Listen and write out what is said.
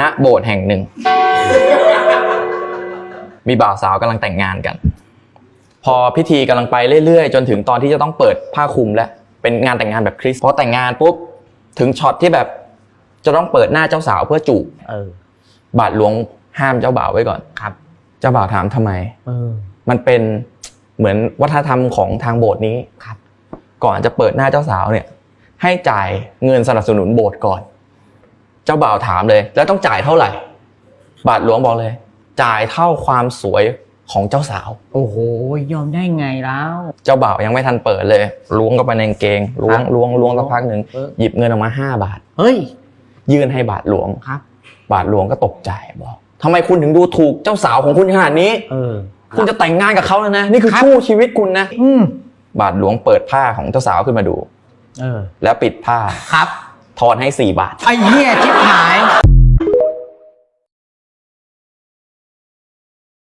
ณโบสถ์แห่งหนึ่ง มีบ่าวสาวกำลังแต่งงานกัน พอพิธีกำลังไปเรื่อยๆ จนถึงตอนที่จะต้องเปิดผ้าคลุมแล้ว เป็นงานแต่งงานแบบคริสต์พอแต่งงานปุ๊บ ถึงช็อตที่แบบจะต้องเปิดหน้าเจ้าสาวเพื่อจูบเออบาทหลวงห้ามเจ้าบ่าวไว้ก่อนครับ เจ้าบ่าวถามทำไมเออมันเป็นเหมือนวัฒนธรรมของทางโบสถ์นี้ครับ ก่อนจะเปิดหน้าเจ้าสาวเนี่ย ให้จ่ายเงินสนับสนุนโบสถ์ก่อน เจ้าบ่าวถามเลย แล้วต้องจ่ายเท่าไหร่ บาทหลวงบอกเลย จ่ายเท่าความสวยของเจ้าสาว โอ้โห ยอมได้ไงแล้ว เจ้าบ่าวยังไม่ทันเปิดเลยล้วงเข้าไปในกางเกงล้วงครับล้วงล้วงสักพักหนึ่งเออหยิบเงินออกมาห้าบาท เฮ้ย ยื่นให้บาทหลวงครับ บาทหลวงก็ตกใจบอกทำไมคุณถึงดูถูกเจ้าสาวของคุณขนาดนี้เออคุณจะแต่งงานกับเขาแล้วนะ นี่คือครับคู่ชีวิตคุณนะอืมบาทหลวงเปิดผ้าของเจ้าสาวขึ้นมาดูเออแล้วปิดผ้าครับ ทอนให้สี่บาท ไอ้เหี้ยชิบหาย